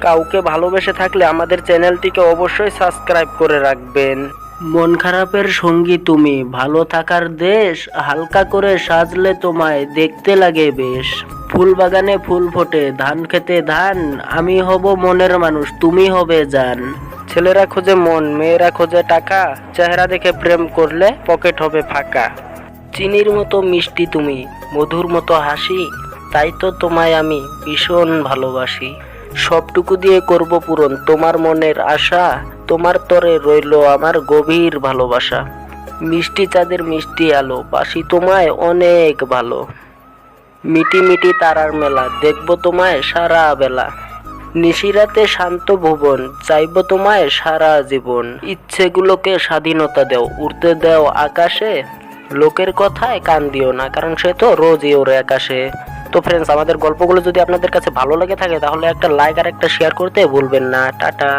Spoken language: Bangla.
কাউকে ভালোবেসে থাকলে আমাদের চ্যানেলটিকে অবশ্যই সাবস্ক্রাইব করে রাখবেন। মন খারাপের সঙ্গী তুমি, ভালো থাকার দেশ, হালকা করে সাজলে তোমায় দেখতে লাগে বেশ। ফুল বাগানে ফুল ফোটে, ধান খেতে ধান, আমি হব মনের মানুষ, তুমি হবে জান। ছেলেরা খোঁজে মন, মেয়েরা খোঁজে টাকা, চেহারা দেখে প্রেম করলে পকেট হবে ফাঁকা। চিনির মতো মিষ্টি তুমি, মধুর মতো হাসি, তাই তো তোমায় আমি ভীষণ ভালোবাসি। সবটুকু দিয়ে করব পূরণ। তোমার মনের আশা, তোমার তরে রইল আমার গভীর ভালোবাসা। মিষ্টি চাঁদের মিষ্টি আলো, বাসি তোমায় অনেক ভালো। মিটি মিটি তারার মেলা, দেখব তোমায় সারা বেলা। নিশিরাতে শান্ত ভুবন, চাইব তোমায় সারা জীবন। ইচ্ছেগুলোকে স্বাধীনতা দেও, উড়তে দেও আকাশে। লোকের কথায় কান দিও না, কারণ সে তো রোজই ওর আকাশে। তো ফ্রেন্ডস আমাদের গল্পগুলো যদি আপনাদের কাছে ভালো লেগে থাকে, তাহলে একটা লাইক আর একটা শেয়ার করতে ভুলবেন না। টাটা।